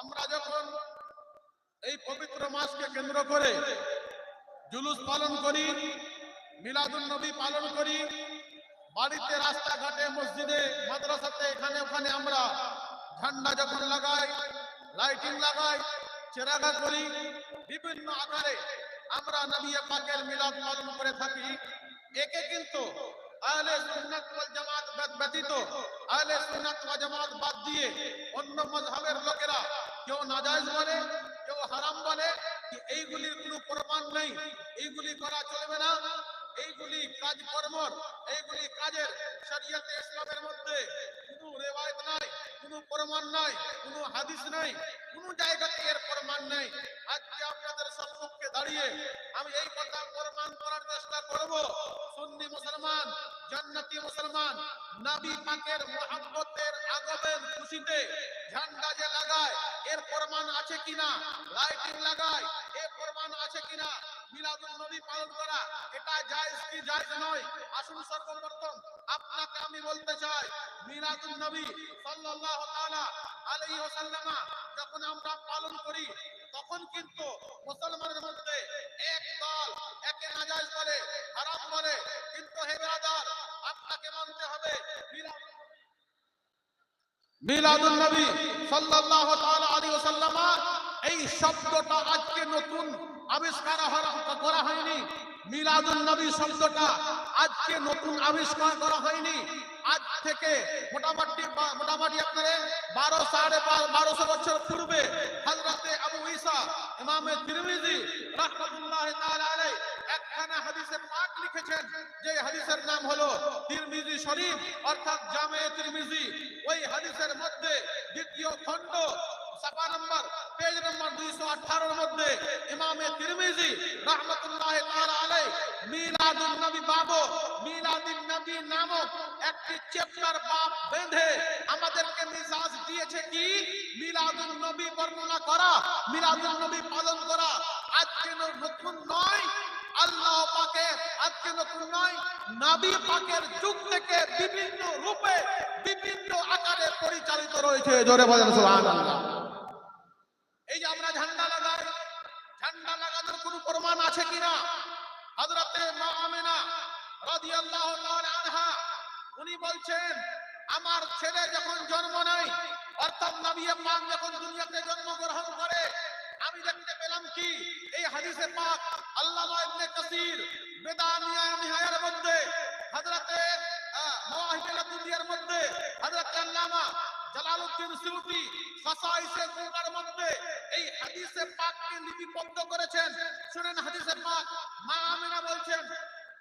আমরা যখন এই পবিত্র মাসকে কেন্দ্র করে জুলুস পালন করি মিলাদুল নবী পালন করি, বাড়িতে রাস্তাঘাটে, মসজিদে, মাদ্রাসাতে, এখানে ওখানে আমরা ঝান্ডা যখন লাগাই, লাইটিং লাগাই, চেরাগা করি, বিভিন্ন আকারে আমরা নবী পাকের মিলাদ পালন করে থাকি। একে কিন্তু আহলে সুন্নাত জামাত ব্যতীত, আহলে সুন্নাত জামাত বাদ দিয়ে অন্য মযহাবের লোকেরা কেউ নাজায়েজ বলে, কেউ হারাম বলে এইগুলির কোনো প্রমাণ নেই। এইগুলি করা চলবে না। এইগুলি কাজকর্ম এইগুলি কাজের শরীয়তে ইসলামের মধ্যে কোনো রেওয়ায়ত নাই, কোনো প্রমাণ নাই, কোনো হাদিস নাই, কোনো জায়গাতে এর প্রমাণ নেই। আজকে আপনাদের সম্মুখে দাঁড়িয়ে আমি এই কথা প্রমাণ করার চেষ্টা করব। সুন্নি মুসলমান, জান্নাতি মুসলমান, নবী পাকের মুহাব্বতের আগমন খুশিতে। ঝান্ডা যে লাগায়, এর প্রমাণ আছে কিনা? লাইটিং লাগায়, এর প্রমাণ আছে কিনা? মিলাদুল নবী পালন করা, এটা জায়েজ কি জায়েজ নয়? আসুন সর্বপ্রথম, আপনাকে আমি বলতে চাই, মিলাদুল নবী সাল্লাল্লাহু তাআলা আলাইহি ওয়াসাল্লামা যখন আমরা পালন করি, তখন কিন্তু মুসলমানের মধ্যে এক দল একে নাজায়েজ বলে, হারাম বলে, কিন্তু হে ব্রাদার আপনাকে মানতে হবে। মিলাদ এই শব্দটা আজকে নতুন আবিষ্কার করা হয়নি। মিলাদুন নবী শব্দটা আজকে নতুন আবিষ্কার করা হয়নি। আজ থেকে মোটামুটি মোটামুটি আপনার বারো সাড়ে বারোশো বছর পূর্বে হযরতে আবু ঈসা ইমামে তিরমিজি রাহমাতুল্লাহ তাআলা আলাইহি একখানা হাদিসে পাক লিখেছেন, যে হাদিসের নাম হলো তিরমিজি শরীফ, অর্থাৎ জামে তিরমিজি। ওই মধ্যে দ্বিতীয় খণ্ড সাফা নম্বর, পেজ নম্বর 218 এর মধ্যে ইমামে তিরমিজি রাহমাতুল্লাহ তাআলা আলাইহি মিলাদুন নবী বাবু, মিলাদুন নবী নামক একটি চ্যাপ্টার বাব বেঁধে আমাদেরকে মিজাজ দিয়েছে কি? মিলাদুন নবী বর্ণনা করা, মিলাদুন নবী পালন করা। আজকে নতুন নয়, আল্লাহ পাকের আজকে নতুন নয়, নবী পাকের যুগ থেকে বিভিন্ন রূপে বিভিন্ন রয়েছে, জোরে বলেন এই যে আমরা ঝান্ডা লাগাই, ঝান্ডা লাগানোর প্রমাণ আছে কিনা? মা আমিনা আনহা, উনি বলছেন, আমার ছেলে যখন জন্ম নেয়, অর্থাৎ নবী পাক যখন দুনিয়াতে জন্মগ্রহণ করে, আমি দেখতে পেলাম কি? এই হাদিসে পাক আল্লামা ইবনে কাসির বেদানিয়া নিহায়ের মধ্যে, হযরতে দুনিয়ার মধ্যে, হযরতে আল্লামা জালালউদ্দিন সুয়ুতি খাসাইসে কুরআনের মধ্যে এই হাদিসে পাককে লিপিবদ্ধ করেছেন। শুনেন হাদিসে পাক, মা আমিনা বলছেন,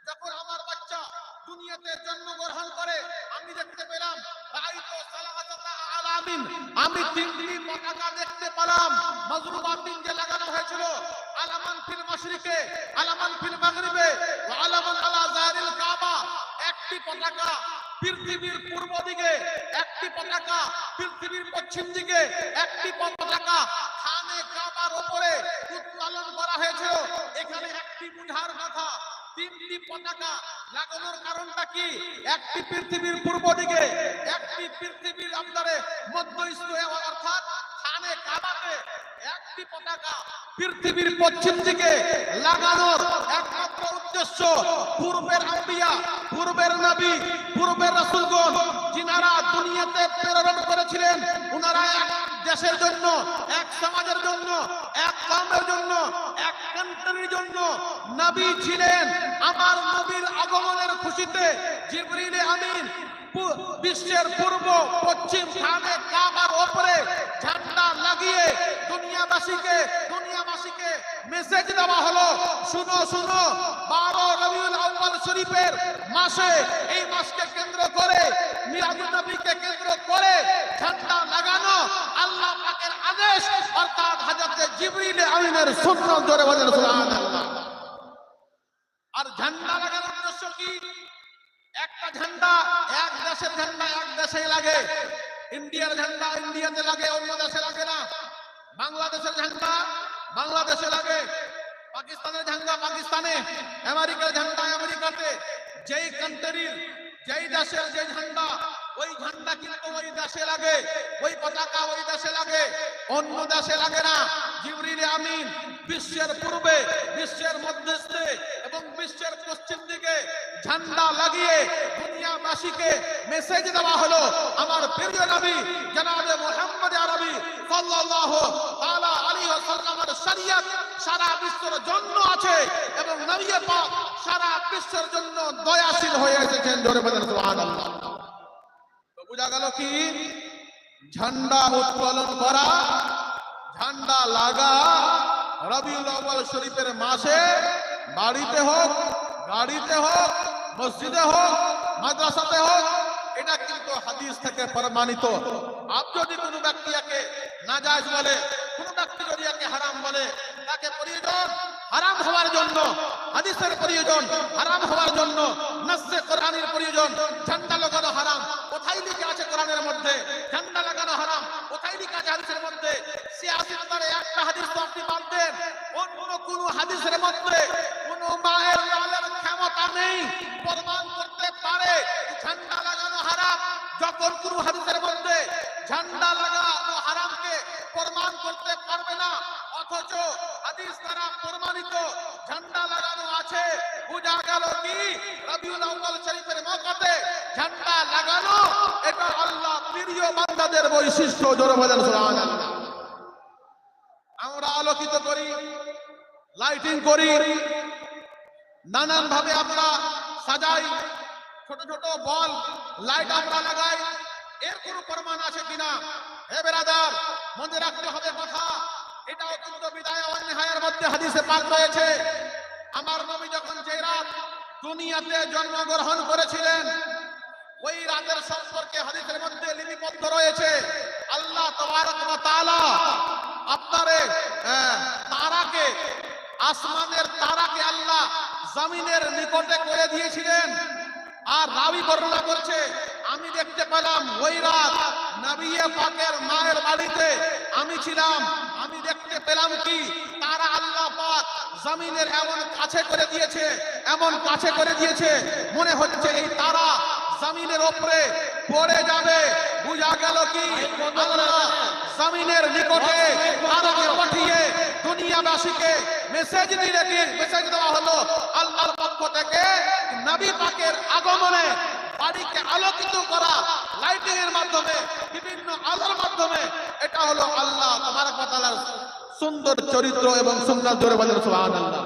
যখন আমার বাচ্চা দুনিয়াতে জন্মগ্রহণ করে, আমি দেখতে পেলাম আমি তিনটি পতাকা দেখতে পেলাম মজরুবাতিন যে লাগানো হয়েছিল, আলামান ফিল মাশরিকে, আলামান ফিল মাগরিবে ওয়া আলামান আলা জারিল কাবা, একটি পতাকা পৃথিবীর পূর্ব দিকে একটি পতাকা, পৃথিবীর পশ্চিম দিকে একটি পতাকা। খানে কাবার উপরে উত্তোলন করা হয়েছিল। এখানে একটি বুঝার কথা, তিনটি পতাকা লাগানোর কারণটা কি? একটি পৃথিবীর পূর্ব দিকে একটি পৃথিবীর আপনারে মধ্য অর্থাৎ খানে কাবাতে একটি পতাকা পৃথিবীর পশ্চিম দিকে লাগানোর একমাত্র উদ্দেশ্য পূর্বের আম্বিয়া, পূর্বের নবী, পূর্বের প্রেরণ করেছিলেন। ওনারা এক দেশের জন্য, এক সমাজের জন্য, এক কমের জন্য, এক কান্ট্রির জন্য নবী ছিলেন। আমার নবীর আগমনের খুশিতে জিবরিলে আমিন বিশ্বের পূর্ব, পশ্চিম খানে কাবার ওপরে ঝান্ডা লাগিয়ে দুনিয়াবাসীকে দুনিয়াবাসীকে মেসেজ দেওয়া হলো, শুনো শুনো, বারো রবিউল আউয়াল শরীফের মাসে এই কেন্দ্র করে ঝান্ডা লাগানো আল্লাহ পাকের আদেশ, অর্থাৎ হযরত জিবরিল আমিনের সুন্নাত জোরে বলেন আর ঝান্ডা লাগানোর উদ্দেশ্য কি? একটা ঝান্ডা এক দেশের ঝান্ডা এক দেশে লাগে। ইন্ডিয়ার ঝান্ডা ইন্ডিয়াতে লাগে, অন্য দেশে লাগে না। বাংলাদেশের ঝান্ডা বাংলাদেশে লাগে। পাকিস্তানের ঝান্ডা পাকিস্তানে, আমেরিকার ঝান্ডা আমেরিকাতে। যেই কান্ট্রির যেই দেশের যে ঝান্ডা ওই ঝান্ডা কিন্তু ওই দেশে লাগে, ওই পতাকা ওই দেশে লাগে, অন্য দেশে লাগে না। জিবরিল আমিন বিশ্বের পূর্বে, বিশ্বের মধ্যস্থে এবং বিশ্বের পশ্চিম দিকে ঝান্ডা লাগিয়ে দুনিয়াবাসীকে মেসেজ দেওয়া হলো। আমার প্রিয় নবী, জনাবে মোহাম্মদ আরবি সাল্লাল্লাহু তাআলা আলাইহি ওয়াসাল্লামের শরীয়ত সারা বিশ্বের জন্য আছে এবং নবী পাক সারা বিশ্বের জন্য দয়াশীল হয়ে এসেছেন। জোরে বলেন সুবহানাল্লাহ। বোঝা গেল কি? ঝান্ডা উত্তোলন করা, ঝান্ডা লাগা, রবিউল আউয়াল শরীফের মাসে বাড়িতে হোক, গাড়িতে হোক, মসজিদে হোক, মাদ্রাসাতে হোক, এটা কিন্তু হাদিস থেকে প্রমাণিত। আপ যদি কোনো ব্যক্তি একে নাজায়েজ বলে, কোনো ব্যক্তি যদি একে হারাম বলে, তাকে প্রয়োজন হারাম হওয়ার জন্য, হাদিসের প্রয়োজন হারাম হওয়ার জন্য, নসে কোরআনের প্রয়োজন, ঝান্ডা লাগানো হারাম কোথায় লিখে আছে কোরআনের মধ্যে ঝান্ডা লাগানো হারাম কোথায় লিখে আছে হাদিসের মধ্যে সিয়াসি নাম্বারে একটা হাদিস তো আপনি পাবেন অন্য কোন হাদিসের মধ্যে কোন মায়ের লালের ক্ষমতা নেই প্রমাণ করতে পারে ঝান্ডা লাগানো হারাম যখন কোন হাদিসের মধ্যে ঝান্ডা লাগানো হারামকে প্রমাণ করতে পারবে না। অথচ হাদিস দ্বারা প্রমাণিত ঝান্ডা লাগানো আছে। বোঝা গেল কি? রবিউল আউয়াল শরীফের মকাতে ঝান্ডা লাগানো, এটা আল্লাহ প্রিয় বান্দাদের বৈশিষ্ট্য, জোরে বলেন সুবহানাল্লাহ। আমরা আলোকিত করি, লাইটিং করি নানান ভাবে আমরা সাজাই। ছোট ছোট বল, লাইট আমরা লাগাই। এর কোনো প্রমাণ আছে কিনা? হে বেরাদার, মনে রাখতে হবে কথা। এটাও কিন্তু বিদায় ও নিহায়ের মধ্যে হাদিসে পাক রয়েছে। আমার নবী যখন যে রাত দুনিয়াতে জন্মগ্রহণ করেছিলেন, ওই রাতের সম্পর্কে হাদিসের মধ্যে লিপিবদ্ধ রয়েছে, আল্লাহ তাবারক ওয়া তাআলা আপনারে তারাকে, আসমানের তারাকে আল্লাহ জমিনের নিকটে করে দিয়েছিলেন আর রাবি বর্ণনা করছে আমি দেখতে পেলাম ওই রাত নবিয়ে পাকের মায়ের বাড়িতে আমি ছিলাম। আমি দেখতে পেলাম কি? তারা আল্লাহ পাক জমিনের এমন কাছে করে দিয়েছে, এমন কাছে করে দিয়েছে। মনে হচ্ছে এই তারা জমিনের ওপরে পড়ে যাবে। বুঝা গেল কি? আল্লাহ জমিনের নিকটে তারাকে পাঠিয়ে দুনিয়াবাসীকে মেসেজ দিয়ে মেসেজ দেওয়া হলো আল্লাহর পক্ষ থেকে নবী পাকের আগমনে বাড়িকে আলোকিত করা লাইটিং এর মাধ্যমে, বিভিন্ন আলোর মাধ্যমে, এটা হলো আল্লাহ তোমার সুন্দর চরিত্র এবং সুন্দর জোরে সুবাহ সুবহানাল্লাহ।